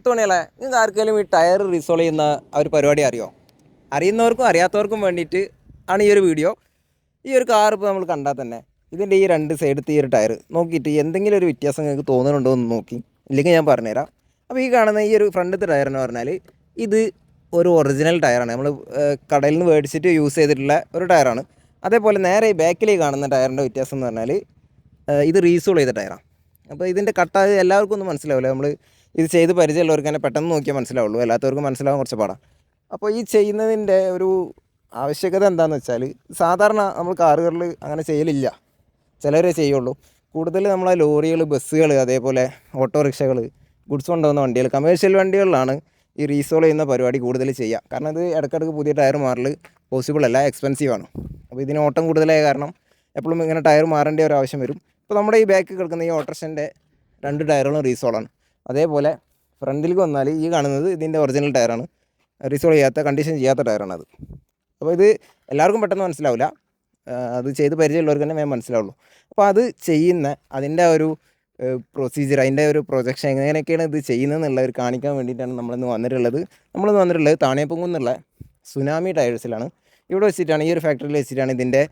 പത്ത് മണിയല്ലേ? നിങ്ങൾക്ക് ആർക്കെങ്കിലും ഈ ടയർ റിസോൾവ് ചെയ്യുന്ന ആ ഒരു പരിപാടി അറിയോ? അറിയുന്നവർക്കും അറിയാത്തവർക്കും വേണ്ടിയിട്ട് ആണ് ഈ ഒരു വീഡിയോ ഈ ഒരു കാർ ഇപ്പോൾ നമ്മൾ കണ്ടാൽ തന്നെ ഇതിന്റെ ഈ രണ്ട് സൈഡത്തെ ഈ ഒരു ടയർ നോക്കിയിട്ട് എന്തെങ്കിലും ഒരു വ്യത്യാസം നിങ്ങൾക്ക് തോന്നുന്നുണ്ടോ എന്ന് നോക്കി. ഇല്ലെങ്കിൽ ഞാൻ പറഞ്ഞുതരാം. അപ്പോൾ ഈ കാണുന്ന ഈ ഒരു ഫ്രണ്ടത്തെ ടയർ എന്ന് പറഞ്ഞാൽ ഇത് ഒരു ഒറിജിനൽ ടയറാണ്. നമ്മൾ കടയിൽ നിന്ന് മേടിച്ചിട്ട് യൂസ് ചെയ്തിട്ടുള്ള ഒരു ടയറാണ്. അതേപോലെ നേരെ ഈ ബാക്കിൽ കാണുന്ന ടയറിന്റെ വ്യത്യാസം എന്ന് പറഞ്ഞാൽ ഇത് റീസോൾ ചെയ്ത ടയറാണ് അപ്പോൾ ഇതിന്റെ കട്ട എല്ലാവർക്കും ഒന്നും മനസ്സിലാവില്ല. നമ്മൾ ഇത് ചെയ്ത് പരിചയമുള്ളവർക്ക് തന്നെ പെട്ടെന്ന് നോക്കിയാൽ മനസ്സിലാവുള്ളൂ. അല്ലാത്തവർക്ക് മനസ്സിലാവാൻ കുറച്ച് പാടാണ് അപ്പോൾ ഈ ചെയ്യുന്നതിന്റെ ഒരു ആവശ്യകത എന്താണെന്ന് വെച്ചാൽ സാധാരണ നമ്മൾ കാറുകളിൽ അങ്ങനെ ചെയ്യലില്ല. ചിലവരെ ചെയ്യുള്ളൂ. കൂടുതൽ നമ്മളെ ലോറികൾ ബസ്സുകൾ അതേപോലെ ഓട്ടോറിക്ഷകൾ ഗുഡ്സ് കൊണ്ടുപോകുന്ന വണ്ടികൾ കമേഴ്ഷ്യൽ വണ്ടികളിലാണ് ഈ റീസോൾ ചെയ്യുന്ന പരിപാടി കൂടുതൽ ചെയ്യുക. കാരണം ഇത് ഇടയ്ക്കിടയ്ക്ക് പുതിയ ടയർ മാറൽ പോസിബിൾ അല്ല എക്സ്പെൻസീവ് ആണ്. അപ്പോൾ ഇതിന് ഓട്ടം കൂടുതലായ കാരണം എപ്പോഴും ഇങ്ങനെ ടയർ മാറേണ്ട ഒരു ആവശ്യം വരും. ഇപ്പോൾ നമ്മുടെ ഈ ബാക്ക് കിടക്കുന്ന ഈ ഓട്ടോറിക്ഷന്റെ രണ്ട് ടയറുകളും റീസോളാണ് അതേപോലെ ഫ്രണ്ടിലേക്ക് വന്നാൽ ഈ കാണുന്നത് ഇതിന്റെ ഒറിജിനൽ ടയറാണ് റിസോൾവ് ചെയ്യാത്ത കണ്ടീഷൻ ചെയ്യാത്ത ടയറാണ് അത്. അപ്പോൾ ഇത് എല്ലാവർക്കും പെട്ടെന്ന് മനസ്സിലാവില്ല. അത് ചെയ്ത് പരിചയമുള്ളവർക്ക് തന്നെ വേഗം മനസ്സിലാവുള്ളൂ. അപ്പോൾ അത് ചെയ്യുന്ന അതിന്റെ ഒരു പ്രൊസീജിയർ അതിന്റെ ഒരു പ്രൊജക്ഷൻ എങ്ങനെയൊക്കെയാണ് ഇത് ചെയ്യുന്നതെന്നുള്ളത് കാണിക്കാൻ വേണ്ടിയിട്ടാണ് നമ്മളിന്ന് വന്നിട്ടുള്ളത്. നമ്മളിന്ന് വന്നിട്ടുള്ളത് താണിയപ്പുങ്കുന്നുള്ള സുനാമി ടയേഴ്സിലാണ്. ഇവിടെ വെച്ചിട്ടാണ് ഈ ഒരു ഫാക്ടറിയിൽ വെച്ചിട്ടാണ് ഇതിന്റെ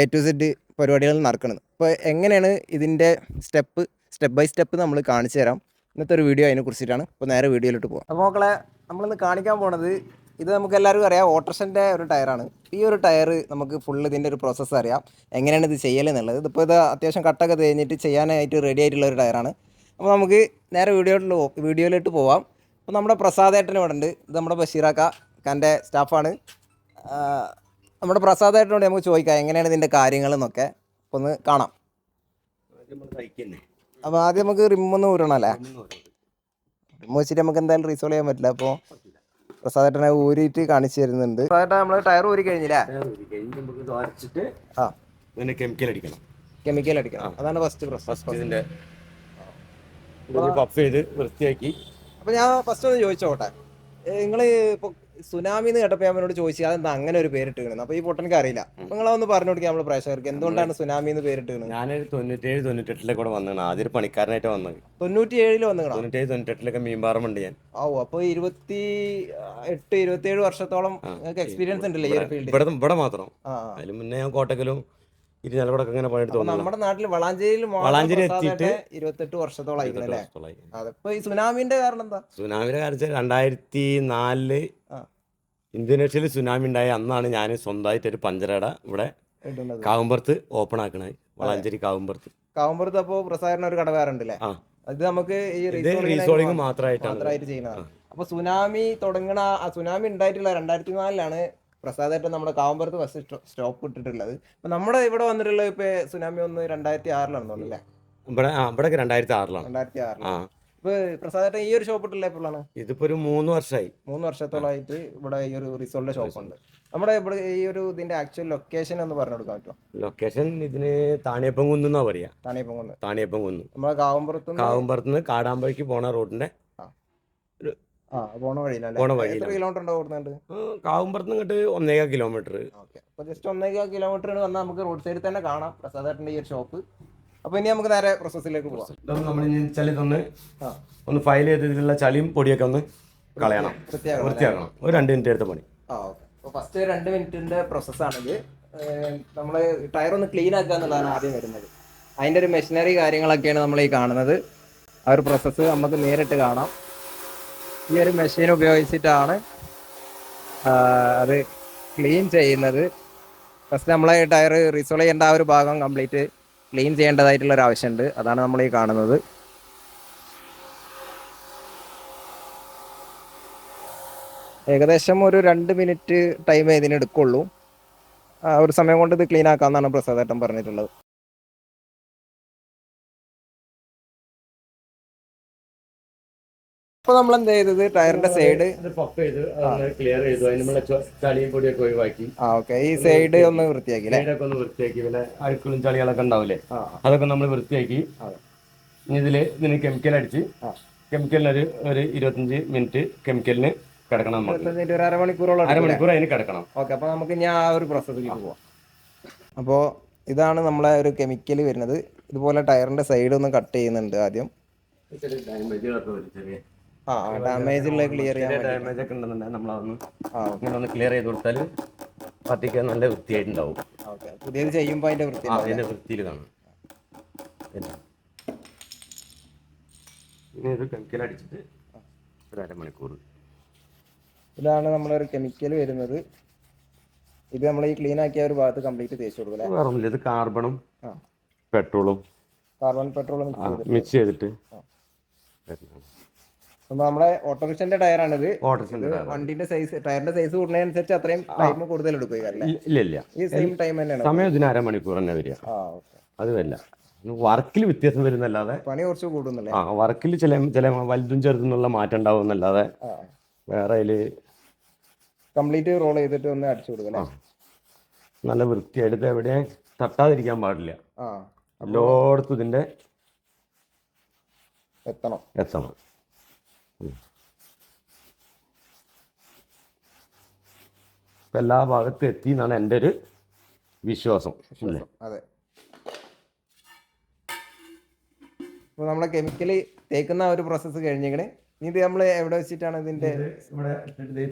എ ടു സെഡ് പരിപാടികൾ നടക്കുന്നത്. അപ്പോൾ എങ്ങനെയാണ് ഇതിന്റെ സ്റ്റെപ്പ് സ്റ്റെപ്പ് ബൈ സ്റ്റെപ്പ് നമ്മൾ കാണിച്ചു തരാം. ഇന്നത്തെ ഒരു വീഡിയോ അതിനെ കുറിച്ചിട്ടാണ് അപ്പോൾ നേരെ വീഡിയോയിലോട്ട് പോകാം അപ്പോൾ മക്കളെ നമ്മളിന്ന് കാണിക്കാൻ പോണത് ഇത് നമുക്ക് എല്ലാവർക്കും അറിയാം. ഓട്ടർഷന്റെ ഒരു ടയറാണ് ഈ ഒരു ടയർ നമുക്ക് ഫുൾ ഇതിന്റെ ഒരു പ്രോസസ്സ് അറിയാം. എങ്ങനെയാണ് ഇത് ചെയ്യലെന്നുള്ളത് ഇതിപ്പോൾ ഇത് അത്യാവശ്യം കട്ടൊക്കെ തേഞ്ഞിട്ട് ചെയ്യാനായിട്ട് റെഡി ആയിട്ടുള്ള ഒരു ടയറാണ് അപ്പോൾ നമുക്ക് നേരെ വീഡിയോയിലോട്ട് പോ വീഡിയോയിലോട്ട് പോവാം. അപ്പോൾ നമ്മുടെ പ്രസാദേട്ടൻ ഇവിടെ ഉണ്ട്. ഇത് നമ്മുടെ ബഷീറാക്ക എന്റെ സ്റ്റാഫാണ് നമ്മുടെ പ്രസാദേട്ടനോട് നമുക്ക് ചോദിക്കാം എങ്ങനെയാണ് ഇതിന്റെ കാര്യങ്ങൾ എന്നൊക്കെ അപ്പോൾ ഒന്ന് കാണാം. അപ്പോൾ ആദ്യം നമുക്ക് റിമ്മൊന്ന് ഊരണം അല്ലേ? റിമ്മ് വെച്ചിട്ട് നമുക്ക് എന്തായാലും റീസോൾവ് ചെയ്യാൻ പറ്റില്ല. അപ്പോൾ പ്രസാദേട്ടനെ ഊരിയിട്ട് കാണിച്ചു തരുന്നുണ്ട്. പ്രസാദേട്ടൻ നമ്മൾ ടയർ ഊരി കഴിഞ്ഞില്ലേ? ആ. ഇതിന് കെമിക്കൽ അടിക്കണം. കെമിക്കൽ അടിക്കണം. അതാണ് ഫസ്റ്റ് ഫസ്റ്റ് ഇതിന്റെ പഫ് ചെയ്ത് വൃത്തിയാക്കി. അപ്പോൾ ഞാൻ ഫസ്റ്റ് ഒന്ന് ചോദിച്ചോട്ടെ. നിങ്ങൾ ഇപ്പോൾ സുനാമി എന്ന് കേട്ടപ്പോൾ അവനോട് ചോദിച്ചു അതെന്താ അങ്ങനെ ഒരു പേരിട്ട് കിടന്നു അപ്പോൾ ഈ പൊട്ടനക്ക് അറിയില്ല. നിങ്ങളൊന്ന് പറഞ്ഞു കൊടുക്കുക നമ്മൾ പ്രേക്ഷകർക്ക്. എന്തുകൊണ്ടാണ് സുനാമി എന്ന് പേരിട്ട് കിടന്നത് ഞാനൊരു തൊണ്ണൂറ്റേഴ് തൊണ്ണൂറ്റെട്ടിലെ കൂടെ വന്നതാണ്. ആദ്യം ഒരു പണിക്കാരനായിട്ട് വന്നത്. തൊണ്ണൂറ്റി ഏഴിൽ വന്നു കിടന്നു തൊണ്ണൂറ്റേഴ് തൊണ്ണൂറ്റെട്ടിലൊക്കെ മീൻപാറമുണ്ട് ഞാൻ. ഓ അപ്പോൾ ഇരുപത്തി എട്ട് ഇരുപത്തി ഏഴ് വർഷത്തോളം എക്സ്പീരിയൻസ് ഉണ്ടല്ലേ ഈ ഒരു ഫീൽഡിൽ ഇവിടെ ഇവിടെ മാത്രം. അതിന് മുന്നേ ഞാൻ കോട്ടക്കലും ഇരുനിലപടക്കം ഇങ്ങനെ പണിയെടുത്ത് അപ്പൊ വന്നു നമ്മുടെ നാട്ടിൽ വളാഞ്ചേരിയിൽ വളാഞ്ചേരി എത്തിയിട്ട് ഇരുപത്തെട്ട് വർഷത്തോളം അതിപ്പോ ഈ സുനാമിന്റെ കാരണം എന്താ? സുനാമിയുടെ കാരണം രണ്ടായിരത്തി നാലിൽ ഇന്തോനേഷ്യയിൽ സുനാമി ഉണ്ടായ അന്നാണ് ഞാൻ സ്വന്തമായിട്ട് ഒരു പഞ്ചരട ഇവിടെ കാവുമ്പുറത്ത് ഓപ്പൺ ആക്കണേ വളാഞ്ചേരി കാവുമ്പുറത്ത് കാവുമ്പുറത്ത് അപ്പോ പ്രസാരണ ഒരു കട വേറെ ഉണ്ടല്ലേ ആ. അത് നമുക്ക് ഈ റീസോളിംഗ് മാത്രമായിട്ടാണ് മാത്രമായിട്ട് ചെയ്യുന്നതാണ്. അപ്പൊ സുനാമി തുടങ്ങണ സുനാമി ഉണ്ടായിട്ടുള്ള രണ്ടായിരത്തി നാലിലാണ് പ്രസാദേട്ടൻ നമ്മുടെ കാവമ്പുറത്ത് ബസ് സ്റ്റോപ്പ് ഇട്ടിട്ടുള്ളത്. അപ്പൊ നമ്മുടെ ഇവിടെ വന്നിട്ടുള്ള ഇപ്പൊ സുനാമി ഒന്ന് രണ്ടായിരത്തി ആറിലാണ് തോന്നുന്നല്ലേ ഇവിടെ ആ ഇവിടെ രണ്ടായിരത്തി ആറിലാണ് രണ്ടായിരത്തി ആറിൽ ആ. ഇപ്പൊ പ്രസാദേട്ടൻ ഈ ഒരു ഷോപ്പ് ഇട്ടുള്ള എപ്പോഴാണ് ഇതിപ്പോ ഒരു മൂന്ന് വർഷമായി മൂന്ന് വർഷത്തോളമായിട്ട് ഇവിടെ ഈ ഒരു റിസോർട്ടിന്റെ ഷോപ്പ് ഉണ്ട്. നമ്മുടെ ഇവിടെ ഈ ഒരു ഇതിന്റെ ആക്ച്വൽ ലൊക്കേഷൻ ഒന്ന് പറഞ്ഞു കൊടുക്കാൻ പറ്റുമോ ലൊക്കേഷൻ ഇതിന് താണിയപ്പം കുന്ന് എന്നാ പറയാ. താണിയപ്പംകുന്ന്. താണിയപ്പം കുന്ന് നമ്മുടെ കാവുമ്പുറത്തുനിന്ന് കാവുമ്പുറത്ത് നിന്ന് കാടാമ്പഴേക്ക് പോണ റോഡിന്റെ പോണ വഴിയിലല്ലേ? പോണ എത്ര. കിലോമീറ്റർ ഉണ്ടാവും ഓടുന്നുണ്ട് കാവുമ്പുറത്ത് ഇങ്ങോട്ട് ഒന്നേകാൽ കിലോമീറ്റർ ഓക്കെ. അപ്പോൾ ജസ്റ്റ് ഒന്നേകാൽ കിലോമീറ്റർ വന്നാൽ നമുക്ക് റോഡ് സൈഡിൽ തന്നെ കാണാം. പ്രസാദേട്ടന്റെ ഈ ഒരു ഷോപ്പ് അപ്പൊ ഇനി നമുക്ക് നേരെ പ്രോസസ്സിലേക്ക് പോവാം. നമ്മൾ വെച്ചാൽ ഇതൊന്ന് ഒന്ന് ഫയൽ ചെയ്ത് ഇതിലുള്ള ചളിയും പൊടിയൊക്കെ ഒന്ന് കളയണം. വൃത്തിയാക്കണം വൃത്തിയാക്കണം. ഒരു രണ്ട് മിനിറ്റ് എടുത്ത പണി. ആ ഓക്കെ. അപ്പോൾ ഫസ്റ്റ് രണ്ട് മിനിറ്റിന്റെ പ്രോസസ്സാണിത് നമ്മൾ ടയർ ഒന്ന് ക്ലീൻ ആക്കുക എന്നുള്ളതാണ് ആദ്യം വരുന്നത്. അതിന്റെ ഒരു മെഷീനറി കാര്യങ്ങളൊക്കെയാണ് നമ്മൾ ഈ കാണുന്നത്. ആ ഒരു പ്രോസസ്സ് നമുക്ക് നേരിട്ട് കാണാം. ഈ ഒരു മെഷീൻ ഉപയോഗിച്ചിട്ടാണ് അത് ക്ലീൻ ചെയ്യുന്നത്. ഫസ്റ്റ് നമ്മളെ ടയർ റിസോൾവ് ചെയ്യേണ്ട ആ ഒരു ഭാഗം കംപ്ലീറ്റ് ക്ലീൻ ചെയ്യേണ്ടതായിട്ടുള്ള ഒരു ആവശ്യമുണ്ട്. അതാണ് നമ്മൾ ഈ കാണുന്നത്. ഏകദേശം ഒരു രണ്ട് മിനിറ്റ് ടൈം ഇതിനെടുക്കുള്ളൂ ഒരു സമയം കൊണ്ട് ഇത് ക്ലീൻ ആക്കാമെന്നാണ് പ്രസാദേട്ടൻ പറഞ്ഞിട്ടുള്ളത്. ഇപ്പൊ നമ്മൾ എന്ത് ചെയ്തത്? ടയറിന്റെ സൈഡ് പഫ് ചെയ്ത് ക്ലിയർ ചെയ്തു. അതിനുള്ള ചളിയും പൊടിയൊക്കെ ഒഴിവാക്കി. ആ ഓക്കെ ഈ സൈഡ് ഒന്ന് വൃത്തിയാക്കി സൈഡൊക്കെ ഒന്ന് വൃത്തിയാക്കി. പിന്നെ അഴുക്കളും ചളികളൊക്കെ ഉണ്ടാവില്ലേ അതൊക്കെ നമ്മൾ വൃത്തിയാക്കി. ഇതിൽ ഇതിന് കെമിക്കൽ അടിച്ച് ആ. കെമിക്കലിന് ഒരു ഒരു ഇരുപത്തഞ്ച് മിനിറ്റ് കെമിക്കലിന് കിടക്കണം നമുക്ക് ഒരു അരമണിക്കൂറോളം അരമണിക്കൂർ അതിന് കിടക്കണം. ഓക്കെ അപ്പൊ നമുക്ക് ഞാൻ ആ ഒരു പ്രോസസ്സിലേക്ക് പോവാം. അപ്പോൾ ഇതാണ് നമ്മളെ ഒരു കെമിക്കൽ വരുന്നത്. ഇതുപോലെ ടയറിന്റെ സൈഡ് ഒന്ന് കട്ട് ചെയ്യുന്നുണ്ട് ആദ്യം. ആ ഡാമേജ് ഉള്ള ക്ലിയർ ചെയ്യാൻ ഡാമേജ് ഒക്കെ ഉണ്ടെന്നുണ്ടെങ്കിൽ നമ്മളതൊന്ന് ഇങ്ങനെ ഒന്ന് ക്ലിയർ ചെയ്ത് കൊടുത്താൽ പട്ടിക്ക് നല്ല വൃത്തിയായിട്ടുണ്ടാവും. പുതിയത് ചെയ്യുമ്പോൾ അതിന്റെ വൃത്തി അതിന്റെ വൃത്തിയിൽ കാണും. ഇനി ഇത് കെമിക്കൽ അടിച്ചിട്ട് ഒരു അരമണിക്കൂർ. ഇതാണ് നമ്മളൊരു കെമിക്കൽ വരുന്നത്. ഇത് നമ്മൾ ഈ ക്ലീൻ ആക്കിയ ഒരു ഭാഗത്ത് കംപ്ലീറ്റ് തേച്ച് കൊടുക്കും അല്ലേ? ഇത് കാർബണും പെട്രോളും കാർബൺ പെട്രോളും മിക്സ് ചെയ്തിട്ട്. മിക്സ് ചെയ്തിട്ട് അപ്പൊ നമ്മുടെ ഓട്ടോറിക്ഷന്റെ ടയറാണിത്. ആണിത് വണ്ടിന്റെ സൈസ് ടയറിന്റെ സൈസ് കൂടുന്നതിനനുസരിച്ച് അത്രയും ടൈം കൂടുതൽ എടുക്കും ഇല്ല ഇല്ല. ഈ സെയിം ടൈം തന്നെയാണ്. സമയം ഇതിന് അരമണിക്കൂർ തന്നെ വരിക. അത് വരില്ല. വർക്കിൽ വ്യത്യാസം വരുന്നല്ലാതെ പണി കുറച്ച് കൂടുന്നില്ല? ആ വർക്കിൽ ചില ചില വലുതും ചെറുതും മാറ്റം ഉണ്ടാവും എന്നല്ലാതെ വേറെ കംപ്ലീറ്റ് റോൾ ചെയ്തിട്ട് ഒന്ന് അടിച്ചു കൊടുക്കണം നല്ല വൃത്തിയായിട്ട് എവിടെ തട്ടാതിരിക്കാൻ പാടില്ല. ആ. എല്ലായിടത്തും ഇതിന്റെ എത്തണം. എത്തണം. ഇപ്പൊ എല്ലാ ഭാഗത്തും എത്തി എന്നാണ് എന്റെ ഒരു വിശ്വാസം. അതെ. ഇപ്പൊ നമ്മളെ കെമിക്കലി തേക്കുന്ന ഒരു പ്രോസസ്സ് കഴിഞ്ഞേക്കണ് ഇനി ഇത് നമ്മൾ എവിടെ വെച്ചിട്ടാണ് ഇതിന്റെ ഇവിടെ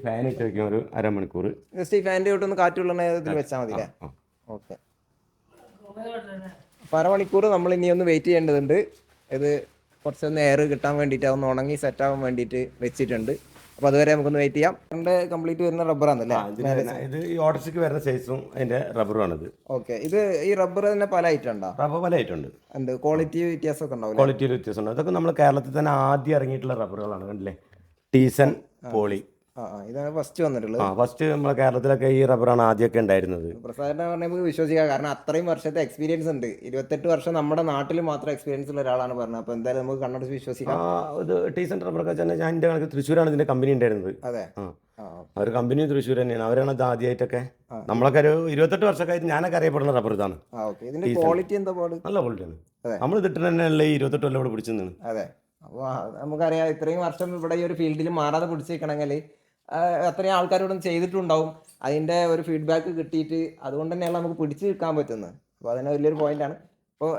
ഫാൻ ഇട്ട് വെക്കാൻ ഒരു അരമണിക്കൂർ ജസ്റ്റ് ഈ ഫാനിന്റെ തൊട്ടൊന്ന് കാറ്റുള്ള ഇതിൽ വെച്ചാൽ മതി. ഓക്കെ. അപ്പോൾ അരമണിക്കൂർ നമ്മൾ ഇനി ഒന്ന് വെയിറ്റ് ചെയ്യേണ്ടതുണ്ട്. ഇത് കുറച്ചൊന്ന് എയർ കിട്ടാൻ വേണ്ടിയിട്ട് അതൊന്ന് ഉണങ്ങി സെറ്റ് ആവാൻ വേണ്ടിയിട്ട് വെച്ചിട്ടുണ്ട്. അപ്പോൾ അതുവരെ നമുക്കൊന്ന് വെയിറ്റ് ചെയ്യാം. കംപ്ലീറ്റ് വരുന്ന റബ്ബറാണല്ലേ ആണല്ലേ? റബ്ബറാണ് ഇത് ഈ ഓട്ടർസിക്ക് വരുന്ന സൈസും അതിന്റെ റബ്ബറുമാണിത് ഓക്കെ ഇത് ഈ റബ്ബർ തന്നെ പല ഐറ്റം ഉണ്ടോ? റബ്ബർ പല ആയിട്ടുണ്ട് എന്ത്? ക്വാളിറ്റി വ്യത്യാസമൊക്കെ ഉണ്ടാവും ക്വാളിറ്റിയിൽ വ്യത്യാസമുണ്ട്. അതൊക്കെ നമ്മൾ കേരളത്തിൽ തന്നെ ആദ്യം ഇറങ്ങിയിട്ടുള്ള റബ്ബറുകളാണ് കണ്ടില്ലേ? ടീസൺ പോളി ആ ആ ഇതാണ് ഫസ്റ്റ് വന്നിട്ടുള്ളത്. ആ ഫസ്റ്റ് നമ്മളെ കേരളത്തിലൊക്കെ ഈ റബ്ബറാണ് ആദ്യമൊക്കെ ഉണ്ടായിരുന്നത്. പ്രസാദിനെ പറഞ്ഞാൽ നമുക്ക് വിശ്വസിക്കാം. കാരണം അത്രയും വർഷത്തെ എക്സ്പീരിയൻസ് ഉണ്ട്. ഇരുപത്തെട്ട് വർഷം നമ്മുടെ നാട്ടിൽ മാത്രം എക്സ്പീരിയൻസ് ഉള്ള ഒരാളാണ് പറഞ്ഞത്. അപ്പോൾ എന്തായാലും നമുക്ക് കണ്ണടച്ച് ആ വിശ്വസിക്കാം ഇത് ടീസൺ റബ്ബറൊക്കെ തന്നെ ഞാൻ എന്റെ കണക്ക് തൃശ്ശൂരാണ് ഇതിന്റെ കമ്പനി ഉണ്ടായിരുന്നത്. അതെ. ആ. ആ അവർ കമ്പനി തൃശ്ശൂർ തന്നെയാണ്. അവരാണ് ഇത് ആദ്യമായിട്ടൊക്കെ നമ്മളൊക്കെ ഒരു ഇരുപത്തെട്ട് വർഷമൊക്കെ ആയിട്ട് ഞാനൊക്കെ അറിയപ്പെടുന്ന റബ്ബർ ഇതാണ്. ആ ഓക്കെ. ഇതിന്റെ ക്വാളിറ്റി എന്താ പാട്? നല്ല ക്വാളിറ്റിയാണ് അതെ. നമ്മൾ ഇതിട്ട് തന്നെയല്ലേ ഈ ഇരുപത്തെട്ട് കൊല്ലം ഇവിടെ പിടിച്ചു അതെ. അപ്പോൾ നമുക്കറിയാം ഇത്രയും വർഷം ഇവിടെ ഈ ഒരു ഫീൽഡിൽ മാറാതെ പിടിച്ചിരിക്കണമെങ്കിൽ അത്രയും ആൾക്കാരോടും ചെയ്തിട്ടുണ്ടാവും. അതിന്റെ ഒരു ഫീഡ്ബാക്ക് കിട്ടിയിട്ട് അതുകൊണ്ട് തന്നെയാണ് നമുക്ക് പിടിച്ച് നിൽക്കാൻ പറ്റുന്നത്. അപ്പോൾ അതിന് വലിയൊരു പോയിന്റാണ് അപ്പോൾ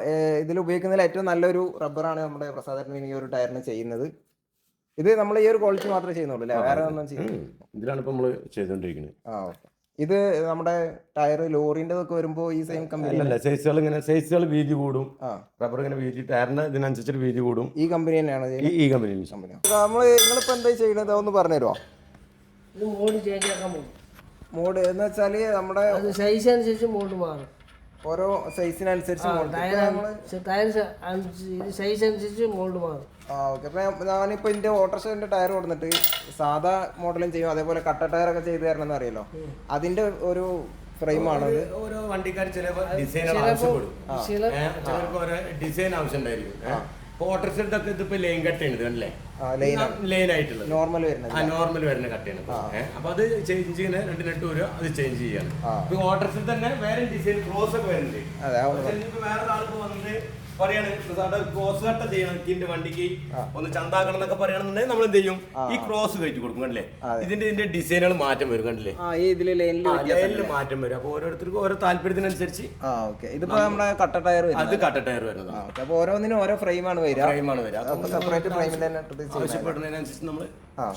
ഇതിൽ ഉപയോഗിക്കുന്നതിൽ ഏറ്റവും നല്ലൊരു റബ്ബറാണ് നമ്മുടെ പ്രസാദത്തിന് ഈ ഒരു ടയറിന് ചെയ്യുന്നത്. ഇത് നമ്മൾ ഈ ഒരു ക്വാളിറ്റി മാത്രമേ ചെയ്യുന്നുള്ളൂ അല്ലേ? വേറെ ഒന്നും ചെയ്യുന്നില്ല. ഇതിലാണ് ഇപ്പോൾ നമ്മൾ ചെയ്തുകൊണ്ടിരിക്കുന്നത് ആ ഓക്കെ. ഇത് നമ്മുടെ ടയർ ലോറിന്റെ ഒക്കെ വരുമ്പോൾ ഈ സെയിം കമ്പനി അല്ലല്ല. സൈസുകൾ ഇങ്ങനെ സൈസുകൾ വീതി കൂടും. റബ്ബർ ഇങ്ങനെ വീതി ടയറിന് ഇതിനനുസരിച്ച് വീതി കൂടും. ഈ കമ്പനി തന്നെയാണ് ഈ കമ്പനി നമ്മൾ നിങ്ങളിപ്പോൾ എന്താ ചെയ്യുന്നത് ഒന്ന് പറഞ്ഞു തരുമോ ഇത് മോഡ് ചേഞ്ച് ആക്കാൻ പോകും. മോഡ് എന്ന് വെച്ചാൽ നമ്മുടെ അത് സൈസ് അനുസരിച്ച് മോഡ് മാറും. ഓരോ സൈസിനനുസരിച്ച് ടയർ സൈസ് അനുസരിച്ച് മോൾഡ് മാറും. ആ ഓക്കെ. അപ്പം ഞാനിപ്പോൾ എന്റെ ഓട്ടോറിക്ഷന്റെ ടയർ കൊടുത്തിട്ട് സാധാ മോഡലും ചെയ്യും. അതേപോലെ കട്ട ടയർ ഒക്കെ ചെയ്തു തരണം എന്നറിയല്ലോ അറിയാലോ അതിന്റെ ഒരു ഫ്രെയിമാണ് ഓരോ വണ്ടിക്കാർ ചിലപ്പോൾ ഡിസൈൻ ആവശ്യപ്പെടും. ചിലർക്ക് ഓരോ ഡിസൈൻ ആവശ്യം ഉണ്ടായിരിക്കും ഓട്ടോറിക്ഷത്തൊക്കെ ഇതിപ്പോ ലൈൻ കട്ടാണ് അല്ലേ ലൈൻ ആയിട്ടുള്ളത് നോർമൽ വരുന്നത് ആ നോർമൽ വരുന്ന കട്ടയാണ് അപ്പൊ അത് ചേഞ്ച് ചെയ്യുന്ന രണ്ട് നെട്ട് അത് ചേഞ്ച് ചെയ്യാണ്. ഓർഡർസിൽ തന്നെ വേറെ ഡിസൈൻ ക്രോസ് ഒക്കെ വരുന്നുണ്ട്. വേറെ ഒരാൾക്ക് വന്നിട്ട് പറയാണ് സാറിന്റെ ക്രോസ് കട്ട ചെയ്യണം ഇതിന്റെ വണ്ടിക്ക്. ഒന്ന് ചന്താക്കണം എന്നൊക്കെ പറയുകയാണെന്നുണ്ടെങ്കിൽ നമ്മൾ എന്ത് ചെയ്യും? ഈ ക്രോസ് കയറ്റി കൊടുക്കും കണ്ടില്ലേ? ഇതിന്റെ ഇതിന്റെ ഡിസൈനുകൾ മാറ്റം വരും കണ്ടില്ലേ? ആ ഈ ഇതിൽ ലൈനിൽ മാറ്റം വരും. അപ്പൊ ഓരോരുത്തർക്കും ഓരോ താല്പര്യത്തിനനുസരിച്ച് ആ ഓക്കെ ഇതിപ്പോൾ നമ്മുടെ കട്ട ടയർ വരുന്നത്. അത് കട്ട ടയർ വരുന്നത്. അപ്പൊ അപ്പോൾ ഓരോന്നിനും ഓരോ ഫ്രെയിമാണ് വരിക. ഫ്രെയിമാണ് വരിക. സെപ്പറേറ്റ് ഫ്രെയിമിൽ തന്നെ ആവശ്യപ്പെടുന്നതിനനുസരിച്ച് നമ്മൾ ആ.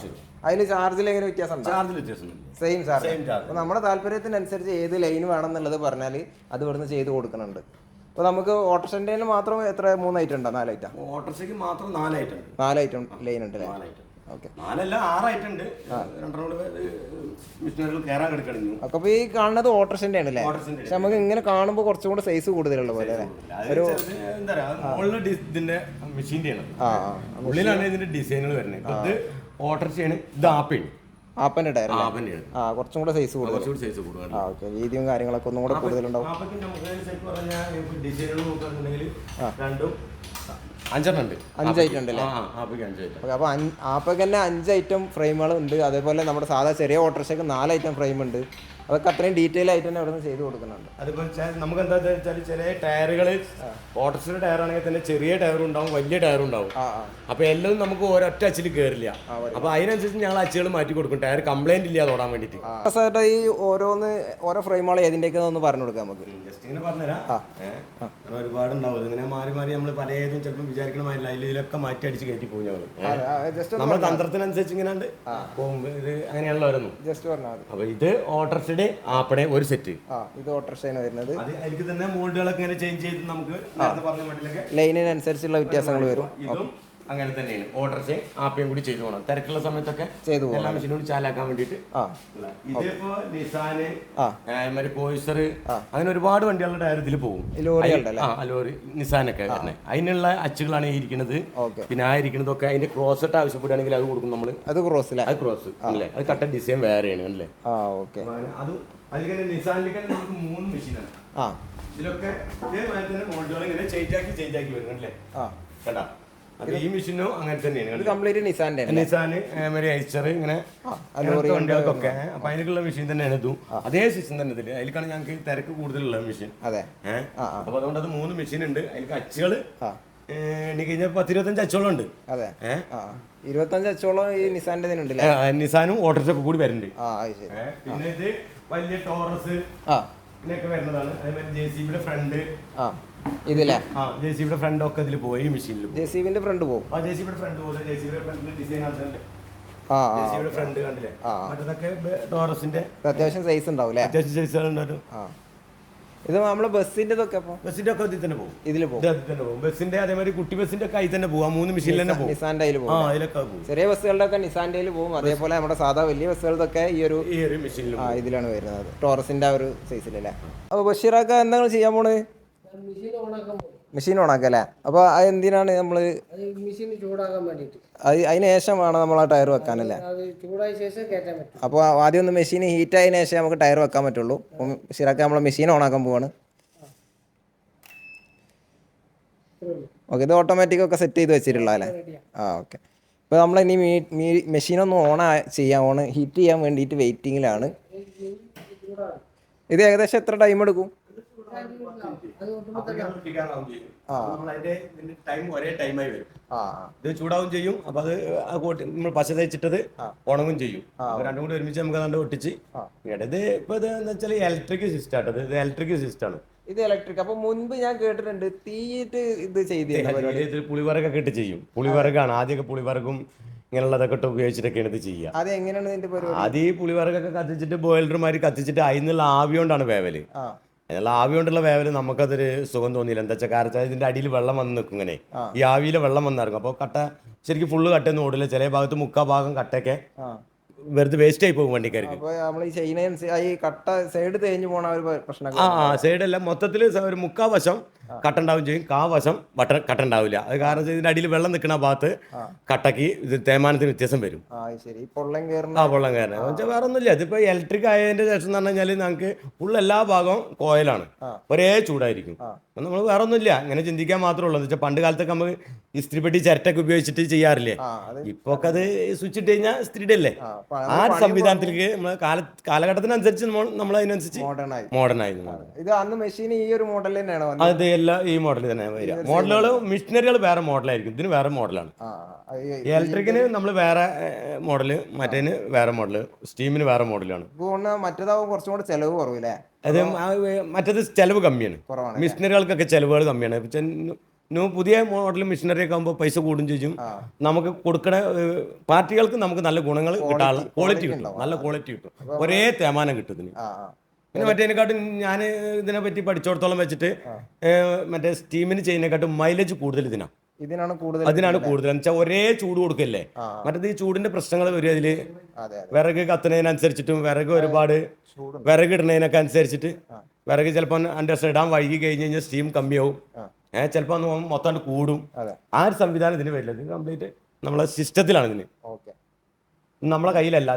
അതിൽ ചാർജിൽ എങ്ങനെ വ്യത്യാസം ചാർജിൽ വ്യത്യാസം സെയിം ചാർജ് അപ്പോൾ നമ്മുടെ താല്പര്യത്തിനനുസരിച്ച് ഏത് ലൈൻ വേണമെന്നുള്ളത് പറഞ്ഞാൽ അത് ഇവിടുന്ന് ചെയ്ത് കൊടുക്കുന്നുണ്ട്. അപ്പോൾ നമുക്ക് ഓട്ടോറിക്ഷന്റെ മാത്രം എത്ര മൂന്ന് ഐറ്റം ഉണ്ടോ നാല് ഐറ്റം ഓട്ടോറിക്ഷയ്ക്ക് മാത്രം നാല് നാലായിട്ടുണ്ട്. നാല് ഐറ്റം ലൈൻ ഉണ്ട് അപ്പൊ നാലായിട്ടുണ്ട് ഓക്കെ. നാലല്ല ഉണ്ട് രണ്ടെണ്ണം കൂടെ മിഷനറികൾ കയറാൻ കിടക്കണിഞ്ഞു ഒക്കെ അപ്പോൾ ഈ കാണുന്നത് ഓട്ടോസിന്റെ ആണ് അല്ലേ പക്ഷെ നമുക്ക് ഇങ്ങനെ കാണുമ്പോൾ കുറച്ചും കൂടെ സൈസ് കൂടുതലുള്ള പോലെ ഒരു എന്താ പറയാ ഇതിന്റെ ആണ്. ഉള്ളിലാണ് ഇതിന്റെ ഡിസൈനുകൾ വരുന്നത്. ഓട്ടോസിയാണ് ഇത് ആപ്പിൾ ഇത് ആപ്പയാണ് ആപ്പന്റെ ടയർ ആ കുറച്ചും കൂടെ സൈസ് കൂടുതൽ. കുറച്ചുകൂടി സൈസ് കൂടുതലാണ് ആ ഓക്കെ. വീതിയും കാര്യങ്ങളൊക്കെ ഒന്നും കൂടെ കൂടുതലുണ്ടാവും. രണ്ടും അഞ്ചെണ്ണം ഉണ്ട്. അഞ്ച് ഐറ്റം ഉണ്ട് ആ ആ, അഞ്ച് ഐറ്റം ഓക്കെ അപ്പോൾ ആപ്പൊക്കെ തന്നെ അഞ്ച് ഐറ്റം ഫ്രെയിമുകൾ ഉണ്ട്. അതേപോലെ നമ്മുടെ സാധാ ചെറിയ ഓട്ടോറിക്ഷയ്ക്ക് നാല് ഐറ്റം ഫ്രെയിം ഉണ്ട്. അതൊക്കെ അത്രയും ഡീറ്റെയിൽ ആയിട്ട് തന്നെ അവിടെ നിന്ന് ചെയ്ത് കൊടുക്കുന്നുണ്ട്. അതുപോലെ നമുക്ക് എന്താ വെച്ചാൽ ചില ടയറുകൾ ഓട്ടോസിന്റെ ടയർ ആണെങ്കിൽ തന്നെ ചെറിയ ടയർ ഉണ്ടാവും വലിയ ടയർ ഉണ്ടാവും. അപ്പൊ എല്ലാം നമുക്ക് ഒരൊറ്റ അച്ചിൽ കയറില്ല അപ്പൊ അതിനനുസരിച്ച് ഞങ്ങൾ അച്ചുകൾ മാറ്റി കൊടുക്കും ടയർ കംപ്ലൈന്റ് ഇല്ല തോടാൻ വേണ്ടിട്ട് ഈ ഓരോന്ന് ഓരോ ഫ്രെയിമുകൾ ഏതിന്റെയൊക്കെ ഒന്ന് പറഞ്ഞു കൊടുക്കാം നമുക്ക്. ജസ്റ്റ് ഇങ്ങനെ പറഞ്ഞുതരാം. ഒരുപാട് ഉണ്ടാവും. ഇങ്ങനെ മാറി മാറി നമ്മൾ പലതും ചിലപ്പോൾ വിചാരിക്കണമായില്ല ഇതിലൊക്കെ മാറ്റി അടിച്ച് കയറ്റി പോകും നമ്മുടെ തന്ത്രത്തിനനുസരിച്ച് ഇങ്ങനെ പോകും ഇത് അങ്ങനെയുള്ളവരൊന്നും ജസ്റ്റ് പറഞ്ഞാൽ അപ്പൊ ഇത് ഓട്ടർസിന്റെ ആപ്പടെ ഒരു സെറ്റ്. ആ ഇത് ഓട്ടോറിക്ഷയാണ് വരുന്നത്. അത് അതിലേക്ക് തന്നെ മോൾഡുകളൊക്കെ ഇങ്ങനെ ചേഞ്ച് ചെയ്ത് നമുക്ക് നേരത്തെ പറഞ്ഞ മോഡലൊക്കെ ലൈനിനനുസരിച്ചുള്ള വ്യത്യാസങ്ങൾ വരും. ഇതും അങ്ങനെ തന്നെയാണ്. ഓർഡർ ആപ്പിയും കൂടി ചെയ്തു പോകണം തിരക്കുള്ള സമയത്തൊക്കെ ചെയ്തു പോകണം. എല്ലാ മെഷീനും ചാലാക്കാൻ വേണ്ടിയിട്ട് ഇതിപ്പോ നിസാന് ആ. മറ്റേ പോയിസർ അങ്ങനെ ഒരുപാട് വണ്ടികളുടെ കാര്യത്തിൽ പോകും. ലോറി നിസാനൊക്കെ അതിനുള്ള അച്ചുകളാണ് ഈ ഇരിക്കുന്നത് പിന്നെ ആ ഇരിക്കുന്നതൊക്കെ അതിന്റെ ക്രോസ് ഇട്ട് ആവശ്യപ്പെടുകയാണെങ്കിൽ അത് കൊടുക്കും നമ്മൾ അത് ക്രോസില അത് ക്രോസ് അല്ലേ? അത് കട്ട ഡിസൈൻ വേറെയാണ് അല്ലേ? ആ ഓക്കെ. അത് അതിൽ നിസാനിലേക്ക് നമുക്ക് മൂന്ന് മെഷീനാണ് ആ. ഇതിലൊക്കെ ഇതേമാതിരി തന്നെ മോഡലുകൾ ഇങ്ങനെ ചേഞ്ച് ആക്കി വരുന്നുണ്ടല്ലേ ആക്കി അത് ഈ മെഷീനും അങ്ങനെ തന്നെയാണ്? കംപ്ലീറ്റ് നിസാന്റെ നിസാന് ഏമരി ഐച്ചർ ഇങ്ങനെ അങ്ങനത്തെ വണ്ടികൾക്കൊക്കെ. അപ്പൊ അതിലേക്കുള്ള മെഷീൻ തന്നെയാണ് ഇതും. അതേ സിസ്റ്റം തന്നെ ഇതിൽ. അതിലേക്കാണ് ഞങ്ങൾക്ക് തിരക്ക് കൂടുതലുള്ള മെഷീൻ അതെ. ഏഹ് അപ്പൊ അതുകൊണ്ട് അത് മൂന്ന് മെഷീൻ ഉണ്ട്. അതിലേക്ക് അച്ചുകൾ എനിക്ക് എണ്ണി കഴിഞ്ഞാൽ പത്തിരുപത്തഞ്ച് അച്ചുകളും ഉണ്ട്. അതെ. ഇരുപത്തഞ്ച് അച്ചോളം ഈ നിസാന്റെ ഇതിനുണ്ടല്ലേ നിസാനും ഓട്ടോറിക്ഷ കൂടി വരുന്നുണ്ട്. പിന്നെ ഇത് വലിയ ടോറസ് ഇതിനൊക്കെ വരുന്നതാണ്. അതേപോലെ ജെ സി ബിയുടെ ഫ്രണ്ട് ആ ഇതില്ലേ ആ ജെ ഫ്രണ്ട് ഒക്കെ ഇതിൽ പോയി മെഷീനിൽ ജെ സി ബിന്റെ ഫ്രണ്ട് പോകും ആ ജെ ഫ്രണ്ട് പോലെ ജെ സി ബിയുടെ ഡിസൈൻ ആക്കുന്നുണ്ട് ആ ജെ ആ. സി ബിയുടെ ഫ്രണ്ട് കണ്ടില്ലേ? ആ. ടോറസിന്റെ ഇത് അത്യാവശ്യം സൈസ് ഉണ്ടാവും ഇത് നമ്മളെ ബസ്സിന്റെ അപ്പോൾ ബസ്സിന്റെ ഒക്കെ അതിൽ തന്നെ പോകും ഇതിൽ പോകും ബസ്സിന്റെ അതേമാതിരി കുട്ടി ബസ്സിന്റെ ഒക്കെ അതിൽ തന്നെ പോകും മൂന്ന് മെഷീനിൽ തന്നെ പോകും നിസാന്റെ പോകും ചെറിയ ബസ്സുകളുടെ ഒക്കെ നിസാന്റെ പോകും അതേപോലെ നമ്മുടെ സാധാ വലിയ ബസ്സുകളുടെ ഈ ഒരു ഈ ഒരു മെഷീനിൽ ഇതിലാണ് വരുന്നത്. ടോറസിന്റെ ആ ഒരു സൈസിലല്ലേ അപ്പൊ ബഷീറൊക്കെ എന്താണ് ചെയ്യാൻ പോണ് മെഷീൻ ഓണാക്കല്ലേ? അപ്പോൾ അത് എന്തിനാണ് നമ്മൾ മെഷീൻ ചൂടാക്കാൻ വേണ്ടിയിട്ട്. അത് അതിന് ശേഷം വേണം നമ്മൾ ആ ടയർ വെക്കാനല്ലേ അല്ലേ? ചൂടായ ശേഷം കയറ്റാൻ പറ്റും. അപ്പോൾ ആദ്യം ഒന്ന് മെഷീൻ ഹീറ്റ് ആയതിനു ശേഷം നമുക്ക് ടയർ വെക്കാൻ പറ്റുള്ളൂ. അപ്പം ബഷീറാക്ക നമ്മളെ മെഷീൻ ഓണാക്കാൻ പോവാണ്. ഓക്കെ ഇത് ഓട്ടോമാറ്റിക് ഒക്കെ സെറ്റ് ചെയ്ത് വെച്ചിട്ടുള്ള അല്ലേ? ആ ഓക്കെ. ഇപ്പോൾ നമ്മൾ ഇനി മെഷീനൊന്ന് ഓൺ ചെയ്യാൻ ഓൺ ഹീറ്റ് ചെയ്യാൻ വേണ്ടിയിട്ട് വെയിറ്റിംഗിലാണ് ഇത് ഏകദേശം എത്ര ടൈം എടുക്കും? ഇത് ചൂടാവും ചെയ്യും അപ്പൊ അത് നമ്മൾ പശ തേച്ചിട്ടത് ഉണങ്ങും ചെയ്യും. രണ്ടും കൂടി ഒരുമിച്ച് നമുക്ക് അതുകൊണ്ട് ഒട്ടിച്ച് ഇടത് ഇത് ഇപ്പൊ ഇത് എന്താ വെച്ചാൽ ഇലക്ട്രിക് സിസ്റ്റം ആട്ടത് ഇത് ഇലക്ട്രിക് സിസ്റ്റം ആണ്. ഇത് ഇലക്ട്രിക് അപ്പൊ മുൻപ് ഞാൻ കേട്ടിട്ടുണ്ട് തീയിട്ട് ഇത് ചെയ്ത് പുളിവറകൊക്കെ ഇട്ട് ചെയ്യും. പുളിവറകാണ് ആദ്യമൊക്കെ പുളിവറകും ഇങ്ങനെയുള്ളതൊക്കെ ഇട്ട് ഉപയോഗിച്ചിട്ടൊക്കെയാണ് ഇത് ചെയ്യുക. അത് എങ്ങനെയാണ് ഇതിന്റെ ആദ്യം ഈ പുളിവറകൊക്കെ കത്തിച്ചിട്ട് ബോയിലർമാര് കത്തിച്ചിട്ട് അതിൽ ആവി കൊണ്ടാണ് വേവൽ. അതിനുള്ള ആവി കൊണ്ടുള്ള വേവൽ നമുക്കതൊരു സുഖം തോന്നിയില്ല. എന്താ വെച്ചാൽ കാരണം ഇതിന്റെ അടിയിൽ വെള്ളം വന്ന് നിൽക്കും ഇങ്ങനെ. ഈ ആവിയിലെ വെള്ളം വന്നിറങ്ങും അപ്പോൾ കട്ട ശരിക്കും ഫുള്ള് കട്ടയൊന്നും ഓടില്ല. ചില ഭാഗത്ത് മുക്കാ ഭാഗം കട്ടയൊക്കെ വെറുതെ വേസ്റ്റ് ആയി പോകും വണ്ടിക്കാർക്ക്. ഈ കട്ട സൈഡ് തേഞ്ഞു പോണ ഒരു പ്രശ്നം ആ സൈഡ് സൈഡല്ല മൊത്തത്തിൽ ഒരു മുക്കാ വശം കട്ട ഉണ്ടാവും ചെയ്യും. കാ വശം വട്ട കട്ട ഉണ്ടാവില്ല അത് കാരണം ഇതിന്റെ അടിയിൽ വെള്ളം നിൽക്കുന്ന ഭാഗത്ത് കട്ടക്ക് ഇത് തേമാനത്തിന് വ്യത്യാസം വരും. ആ പൊള്ളം കയറണം വെച്ചാൽ വേറെ ഒന്നുമില്ല ഇതിപ്പോ ഇലക്ട്രിക് ആയതിന്റെ ശേഷം എന്ന് പറഞ്ഞു കഴിഞ്ഞാൽ നമുക്ക് ഫുൾ എല്ലാ ഭാഗവും കോയലാണ്. ഒരേ ചൂടായിരിക്കും. അപ്പൊ നമ്മൾ വേറെ ഒന്നുമില്ല ഇങ്ങനെ ചിന്തിക്കാൻ മാത്രമേ ഉള്ളൂ. എന്ന് വെച്ചാൽ പണ്ട് കാലത്തൊക്കെ നമുക്ക് ഇസ്ത്രിപ്പെട്ടി ചിരട്ടൊക്കെ ഉപയോഗിച്ചിട്ട് ചെയ്യാറില്ലേ? ഇപ്പൊ ഒക്കെ അത് സ്വിച്ച് ഇട്ട് കഴിഞ്ഞാൽ സ്ത്രീയുടെ അല്ലേ ആ സംവിധാനത്തിലേക്ക് നമ്മൾ കാല കാലഘട്ടത്തിനനുസരിച്ച് നമ്മൾ നമ്മൾ അതിനനുസരിച്ച് മോഡേൺ ആയി. മോഡേൺ ആയി. ഇത് അന്ന് മെഷീൻ ഈ ഒരു മോഡൽ തന്നെയാണ് അത് എല്ലാം ഈ മോഡൽ തന്നെ വരിക. മോഡലുകൾ മിഷനറികൾ വേറെ മോഡലായിരിക്കും ഇതിന് വേറെ മോഡലാണ് ഇലക്ട്രിക്കിന് നമ്മൾ വേറെ മോഡൽ മറ്റേന് വേറെ മോഡൽ സ്റ്റീമിന് വേറെ മോഡലാണ് മറ്റേതാവും കുറച്ചും കൂടെ ചെലവ് കുറവില്ലേ? അത് മറ്റേത് ചെലവ് കമ്മിയാണ്. മിഷനറികൾക്കൊക്കെ ചെലവുകൾ കമ്മിയാണ്. ന്യൂ- പുതിയ മോഡൽ മിഷനറി ഒക്കെ ആകുമ്പോൾ പൈസ കൂടും ചെയ്യും. നമുക്ക് കൊടുക്കണ പാർട്ടികൾക്ക് നമുക്ക് നല്ല ഗുണങ്ങൾ കിട്ടാനുള്ള ക്വാളിറ്റി കിട്ടും. നല്ല ക്വാളിറ്റി കിട്ടും. ഒരേ തേമാനം കിട്ടും ഇതിന്. പിന്നെ മറ്റേതിനെക്കാട്ടും ഞാൻ ഇതിനെ പറ്റി പഠിച്ചോടത്തോളം വെച്ചിട്ട് മറ്റേ സ്റ്റീമിന് ചെയ്യുന്നതിനെക്കാട്ടും മൈലേജ് കൂടുതൽ ഇതിനാണ് ഇതിനാണ് കൂടുതൽ അതിനാണ് കൂടുതൽ. എന്ന് വെച്ചാൽ ഒരേ ചൂട് കൊടുക്കല്ലേ. മറ്റേത് ഈ ചൂടിന്റെ പ്രശ്നങ്ങൾ വരും അതിൽ. അതെ അതെ. വിറക് കത്തുന്നതിനനുസരിച്ചിട്ടും വിറക് ഒരുപാട്. വിറക് ഇടുന്നതിനൊക്കെ അനുസരിച്ചിട്ട് വിറക് ചിലപ്പോൾ അണ്ടർസ് ഇടാൻ വൈകി കഴിഞ്ഞ് കഴിഞ്ഞാൽ സ്റ്റീം കമ്മിയാവും. ഏഹ് ചിലപ്പോൾ മൊത്തം കൂടും. ആ ഒരു സംവിധാനം ഇതിന് വരില്ല. ഇത് കംപ്ലീറ്റ് നമ്മളെ സിസ്റ്റത്തിലാണ് ഇതിന്. ഓക്കെ. നമ്മളെ കയ്യിലല്ല.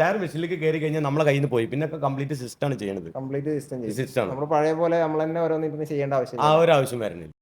ടയർ മെഷീനിലേക്ക് കയറി കഴിഞ്ഞാൽ നമ്മളെ കയ്യിൽ നിന്ന് പോയി. പിന്നെ കംപ്ലീറ്റ് സിസ്റ്റം ആണ് ചെയ്യുന്നത് കംപ്ലീറ്റ് സിസ്റ്റം സിസ്റ്റം നമ്മൾ പഴയ പോലെ നമ്മൾ തന്നെ ഓരോന്നിരുന്ന് ചെയ്യേണ്ട ആവശ്യമില്ല. ആ ഒരു ആവശ്യം വരുന്നില്ല